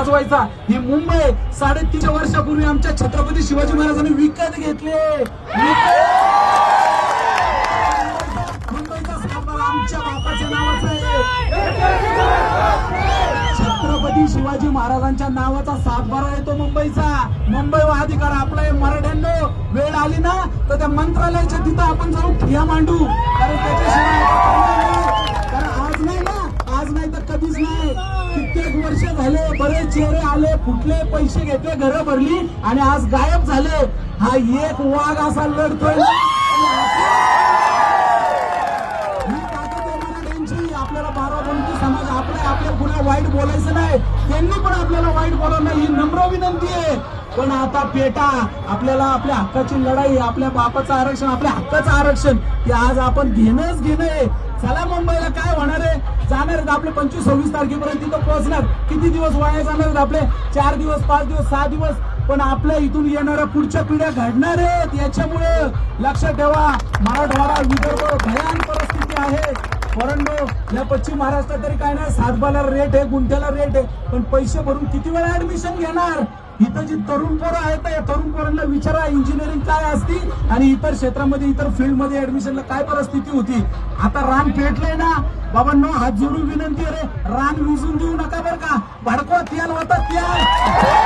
गाजवायचा. ही मुंबई साडेतीन वर्षापूर्वी आमच्या छत्रपती शिवाजी महाराजांनी विकत घेतले. मुंबईचा आमच्या बापाच्या नावाचा आहे. छत्रपती शिवाजी महाराजांच्या नावाचा सातबारा येतो मुंबईचा. मुंबई व अधिकार आपला आहे मराठ्यांनो. वेळ आली ना तर त्या मंत्रालयाच्या तिथं आपण जाऊन ठिया मांडू. कारण त्याच्याशिवाय आता पर्याय नाही. कारण आज नाही ना आज नाही तर कधीच नाही. कित्येक वर्ष झाले बरेच चेहरे आले फुटले पैसे घेतले घरं भरली आणि आज गायब झाले. हा एक वाघ असा लढतोय. आपल्याला वाईट बोलायचं नाही. त्यांनी पण आपल्याला वाईट बोलावं नाही. ही नम्र विनंती आहे. पण आता पेटा आपल्याला आपल्या हक्काची लढाई आपल्या बापाचं आरक्षण आपल्या हक्काचं आरक्षण ते आज आपण घेणंच घेणं आहे. चला मुंबईला काय होणार आहे? जाणार आहेत आपले पंचवीस सव्वीस तारखेपर्यंत तिथं पोहोचणार. किती दिवस वाया जाणार आहेत आपले? चार दिवस पाच दिवस सहा दिवस? पण आपल्या इथून येणाऱ्या पुढच्या पिढ्या घडणार आहेत. याच्यामुळे लक्षात ठेवा. मराठवाडा विदर्भ भयान परिस्थिती आहे. परंतु या पश्चिम महाराष्ट्रात तरी काय नाही सातबाला रेट आहे गुंठ्याला रेट आहे. पण पैसे भरून किती वेळा ऍडमिशन घेणार? इथं जी तरुण पोरं आहेत या तरुण पोरांना विचारा इंजिनिअरिंग काय असती आणि इतर क्षेत्रामध्ये इतर फील्डमध्ये ऍडमिशनला काय परिस्थिती होती. आता रान पेटलंय ना. बाबांनो हात जोडून विनंती अरे रान विजून देऊ नका बरं का. भडकवा त्याल होता त्याल.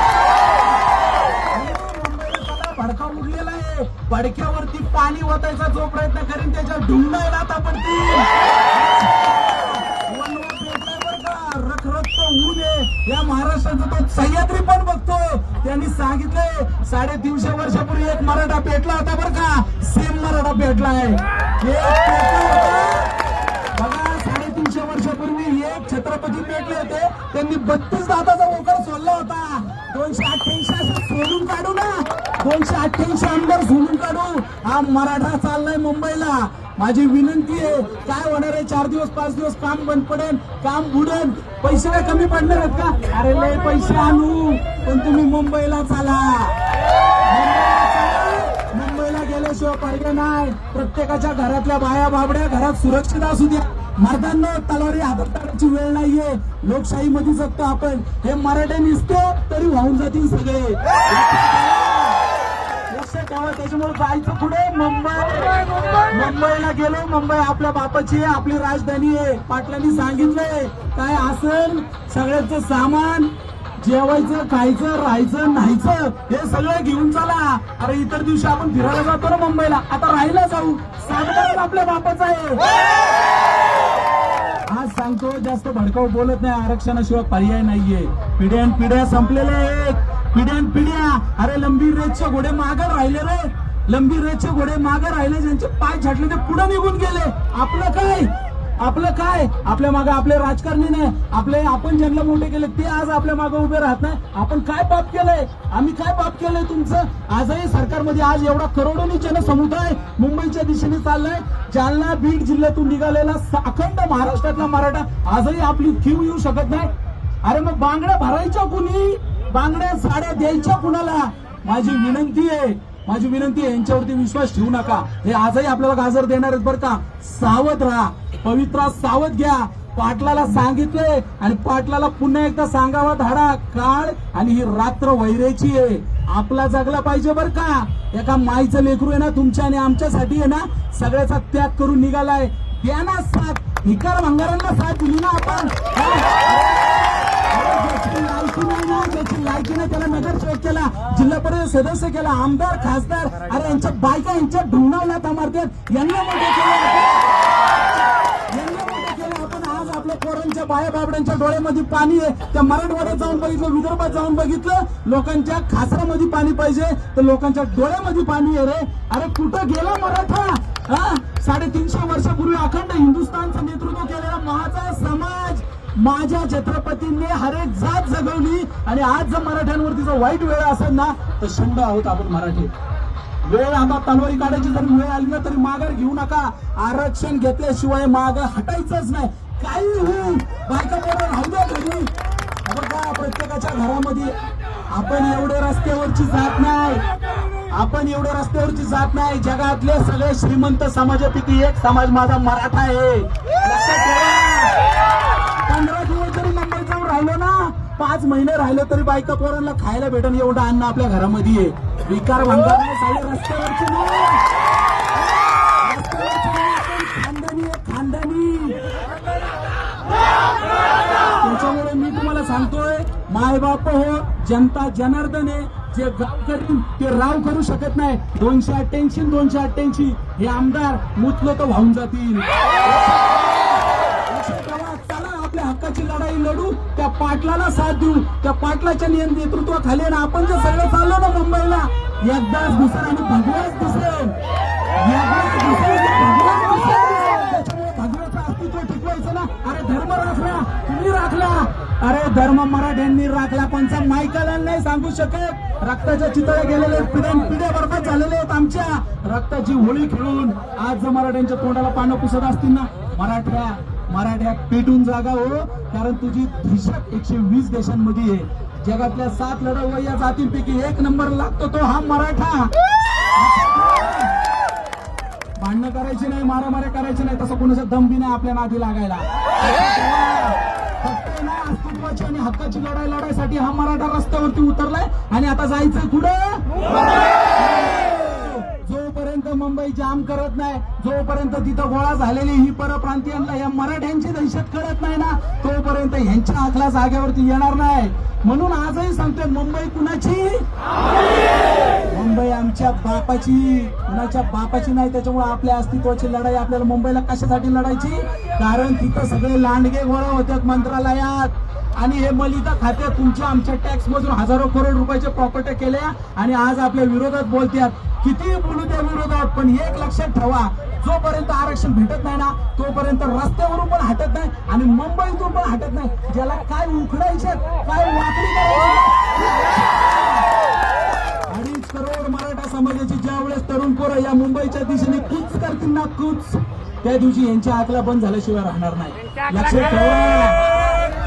पडक्यावरती पाणी ओतायचा जो प्रयत्न करीन त्याच्या ढुंगायला आता रखरक्त ऊन आहे. या महाराष्ट्राचा तो सह्याद्री पण बघतो. त्यांनी सांगितलंय साडेतीनशे वर्षापूर्वी एक मराठा पेटला होता बरं का. सेम मराठा पेटलाय. पेटला आहे बघा साडेतीनशे वर्षापूर्वी एक छत्रपती पेटले होते. त्यांनी बत्तीस दाताचा ओकर सोडला होता. दोनशे अठ्ठ्याऐंशी असं सोडून काढू ना. दोनशे अठ्ठ्याऐंशी आमदार सोडून काढू. हा मराठा चाललाय मुंबईला. माझी विनंती आहे काय होणार आहे? चार दिवस पाच दिवस काम बंद पडेल काम बुडेल. पैसे काय कमी पडणार आहेत का? अरे लय पैसे आणू पण तुम्ही मुंबईला चाला. मुंबईला चाला. मुंबईला हो, पर्याय नाही. प्रत्येकाच्या घरातल्या बाया बाबड्या घरात सुरक्षित असू द्या. मर्दांना तलवारी हातात टाकायची वेळ नाहीये. लोकशाहीमध्ये जगतो आपण. हे मराठे निसतो तरी वाहून जातील सगळे. लक्षात ठेवा त्याच्यामुळे जायचं पुढे. मुंबई. मुंबईला गेलो मुंबई आपल्या बापाची आहे आपली राजधानी आहे. पाटलांनी सांगितलंय काय असेल सगळ्यांचं सामान जेवायचं खायचं राहायचं न्हायचं हे सगळं घेऊन चला. अरे इतर दिवशी आपण फिरायला जातो ना मुंबईला. आता राहायला जाऊ. सातबारा आपल्या बापाचा आहे. आज सांगतो जास्त भडकाव बोलत नाही. आरक्षणाशिवाय पर्याय नाहीये. पिढ्यान पिढ्या संपलेल्या आहेत. पिढ्यान पिढ्या. अरे लंबी रेसचे घोडे मागं राहिले रे. लंबी रेसचे घोडे मागं राहिले ज्यांचे पाय छाटले ते पुढे निघून गेले. आपलं काय? आपलं काय? आपल्या मागे आपले राजकारणी नाही. आपले आपण ज्यांना मोठे केले ते आज आपल्या मागे उभे राहत नाही. आपण काय पाप केलंय? आम्ही काय पाप केलंय तुमचं? आजही सरकारमध्ये आज एवढा करोडोनी जनसमुदाय मुंबईच्या दिशेने चाललाय. जालना बीड जिल्ह्यातून निघालेला अखंड महाराष्ट्रातला मराठा आजही आपली थीव येऊ शकत नाही. अरे मग बांगड्या भरायच्या कुणी? बांगड्या साड्या द्यायच्या कुणाला? माझी विनंती आहे माझी विनंती आहे यांच्यावरती विश्वास ठेवू नका. हे आजही आपल्याला गाजर देणार आहेत बरं का? सावध राहा. पवित्रा सावध घ्या. पाटलाला सांगितले आणि पाटलाला पुन्हा एकदा सांगावा धाडा. काळ आणि ही रात्र वैरेची आहे. आपला जगला पाहिजे बर का? एका माईचं लेकरू आहे ना तुमच्या आणि आमच्यासाठी आहे ना सगळ्याचा त्याग करून निघालाय. द्या ना साथ. भिकार भंगारांना साथ दिली ना आपण. अरे त्याला नगरसेवक केला जिल्हा परिषद सदस्य केला आमदार खासदार अरे यांच्या बायका यांच्या ढुंगावला तमारतात यांना मोठे केलं यांना मोठे केलं आपण आज आपल्या पोरांच्या बाया बाबड्यांच्या डोळ्यामध्ये पाणी आहे त्या मराठवाड्यात जाऊन बघितलं विदर्भात जाऊन बघितलं लोकांच्या खासरामध्ये पाणी पाहिजे तर लोकांच्या डोळ्यामध्ये पाणी आहे रे अरे कुठं गेला मराठा हा साडेतीनशे वर्षापूर्वी अखंड हिंदुस्थानचं नेतृत्व केलेला माझा समाज माझ्या छत्रपतींनी हरेक आज जगवली आणि आज जर मराठ्यांवरती जर वाईट वेळ असेल ना तर शंड आहोत आपण मराठी. वेळ आता तलवारी काढायची जर वेळ आली ना तरी माघार घेऊ नका. आरक्षण घेतल्याशिवाय माग हटायचंच नाही. काही होऊ बायका पोरं राहू द्या घरी का प्रत्येकाच्या घरामध्ये आपण एवढे रस्त्यावरची जात नाही. आपण एवढे रस्त्यावरची जात नाही. जगातले सगळे श्रीमंत समाजापैकी एक समाज माझा मराठा आहे. लक्षात ठेवा. पंधरा दिवस जरी मुंबईत जाऊन राहिलो ना पाच महिने राहिले तरी बायका पोरांना खायला भेटन एवढं अन्न आपल्या घरामध्ये आहे. विकार म्हणतात रस्त्यावरची खानदानी खानदानी. त्याच्यामुळे मी तुम्हाला सांगतोय माय बाप हो जनता जनार्दन आहे. जे करीन ते राव करू शकत नाही. दोनशे अठ्ठ्याऐंशी दोनशे अठ्ठ्याऐंशी हे आमदार मुतलं तर वाहून जातील. हक्काची लढाई लढू त्या पाटलाला साथ देऊ त्या पाटलाच्या नेतृत्वाखाली ना आपण जे सगळं चाललो ना मुंबईला एकदाच दुसरं. आणि भगवाच दिसेल त्याच्यामुळे भगवाचं अस्तित्व टिकवायचं ना. अरे धर्म राखला तुम्ही राखला. अरे धर्म मराठ्यांनी राखला कोणचा मायकाला नाही सांगू शकत. रक्ताच्या चितळ्या गेलेले आहेत, पिढ्यान पिढ्या बरबाद झालेले आहेत आमच्या. रक्ताची होळी खेळून आज जर मराठ्यांच्या तोंडाला पानं पुसत असतील ना. मराठ्या मराठ्या पेटून जागा हो कारण तुझी हिशोब एकशे वीस देशांमध्ये आहे. जगातल्या सात लढाऊ या जातींपैकी एक नंबर लागतो तो हा मराठा. भांडणं करायची नाही मारामाऱ्या करायची नाही तसं कोणाचा दम बी नाही आपल्या नादी लागायला. फक्त ना अस्तित्वाची आणि हक्काची लढाई लढाईसाठी हा मराठा रस्त्यावरती उतरलाय आणि आता जायचं कुठं? मुंबई जाम करत नाही. जोपर्यंत तिथं गोळा झालेली ही परप्रांतीयांना या मराठ्यांची दहशत कळत नाही ना तोपर्यंत ह्यांच्या आखला जागेवरती येणार नाही. म्हणून आजही सांगतोय मुंबई कुणाची? मुंबई आमच्या बापाची. कुणाच्या बापाची नाही त्याच्यामुळे आपल्या अस्तित्वाची लढाई आपल्याला मुंबईला कशासाठी लढायची? कारण तिथं सगळे लांडगे गोळा होतात मंत्रालयात. आणि हे मलिता खाते तुमच्या आमच्या टॅक्स मधून हजारो करोड रुपयाच्या प्रॉपर्टी केल्या आणि आज आपल्या विरोधात बोलतात किती बोलू त्या विरोधात पण एक लक्षात ठेवा जोपर्यंत आरक्षण भेटत नाही ना तोपर्यंत रस्त्यावरून पण हटत नाही आणि मुंबईतून पण हटत नाही. ज्याला काय उखडायचे काय वाकडी करायची. अडीच करोड मराठा समाजाची ज्या वेळेस तरुण पोरं या मुंबईच्या दिशेने कूच करतील ना कूच त्या दिवशी यांच्या आकला बंद झाल्याशिवाय राहणार नाही. लक्षात ठेवा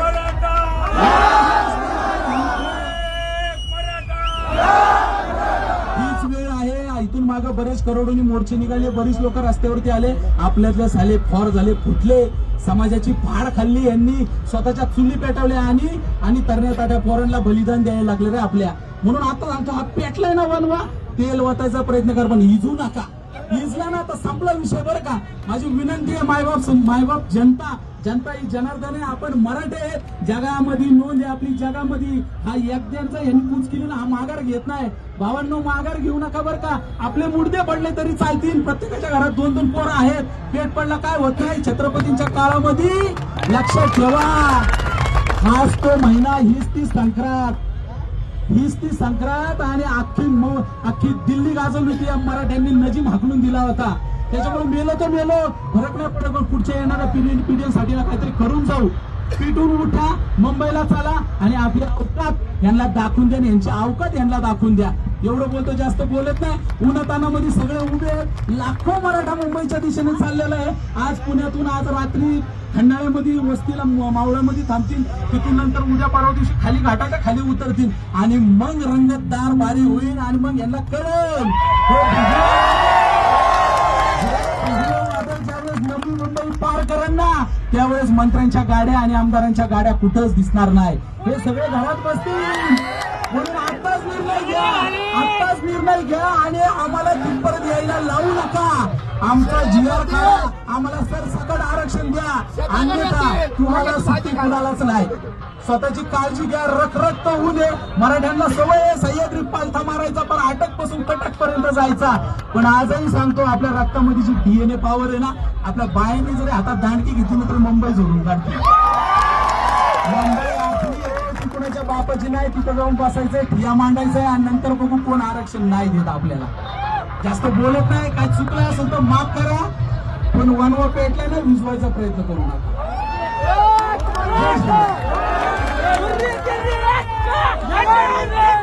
हीच वेळ आहे इथून मागे बरेच करोडोनी मोर्चे निघाले बरीच लोक रस्त्यावरती आले. आपल्यातले साले फॉर झाले फुटले. समाजाची फाड खाल्ली यांनी स्वतःच्या चुली पेटवल्या आणि आणि तरण्या ताट्या पोरांना बलिदान द्यायला लागले रे आपल्या. म्हणून आता सांगतो हा पेटलाय ना वनवा? तेल वाटायचा प्रयत्न कर पण हिजू नका. हिजला ना तर संपला विषय बरं का? माझी विनंती आहे मायबाप मायबाप जनता जनता ही जनार्दन आहे. आपण मराठे आहेत. जगामध्ये नोंद आहे आपली जगामध्ये. हा एकद्यांचा यांनी कूच केली ना हा माघार घेत नाही. भावांनो माघार घेऊ नका बरं का. आपले मुडदे पडले तरी चालतील. प्रत्येकाच्या घरात दोन दोन पोरं आहेत. पेट पडला काय होत नाही. छत्रपतींच्या काळामध्ये लक्षात ठेवा. हाच तो महिना हीच ती संक्रांत. हीच ती संक्रांत आणि अख्खी अख्खी दिल्ली गाजवली होती. या मराठ्यांनी नजीम हाकलून दिला होता. त्याच्यामुळे मेलं तर मेलो. फरक नाही पडत पण पुढच्या येणाऱ्या पिढी पिढ्यांसाठी काहीतरी करून जाऊ. पिटून उठा मुंबईला चला आणि आपल्या अवकात यांना दाखवून द्या आणि यांची अवकात यांना दाखवून द्या. एवढं बोलतो जास्त बोलत नाही. उन्हातानामध्ये सगळे उभे लाखो मराठा मुंबईच्या दिशेने चाललेला आहे. आज पुण्यातून आज रात्री खंडाळ्यामध्ये वस्तीला मावळ्यामध्ये थांबतील. तिथून नंतर उद्या परवा दिवशी खाली घाटाच्या खाली उतरतील. आणि मग रंगतदार बारी होईल आणि मग यांना कळेल. हो, हो. पार त्यावेळेस मंत्र्यांच्या गाड्या आणि आमदारांच्या गाड्या कुठंच दिसणार नाही. हे सगळे घरात बसतील. म्हणून आत्ताच निर्णय घ्या. आत्ताच निर्णय घ्या आणि आम्हाला तिथपर्यंत यायला लावू नका. आमचा जीआर काढा. आम्हाला सर सकट आरक्षण द्या. अन्यथा तुम्हाला सुट्टी कुणालाच नाही. स्वतःची काळजी घ्या रखरख तर होऊ दे मराठ्यांना सवय आहे सह्याद्री पालथा मारायचा पण अटकपासून कटक पर्यंत जायचा. पण आजही सांगतो आपल्या रक्तामध्ये जी डीएनए पॉवर आहे ना आपल्या बायाने जरी हातात दांडकी घेतली तर मुंबई झोडून काढते. मुंबई बापाची नाही तिथं जाऊन बसायचंय ठिया मांडायचंय आणि नंतर बघू कोण आरक्षण नाही देत आपल्याला. जास्त बोलत नाही काय चुकलं असेल तर माफ करा पण वनवा पेटला ना विजवायचा प्रयत्न करू नका. Vai.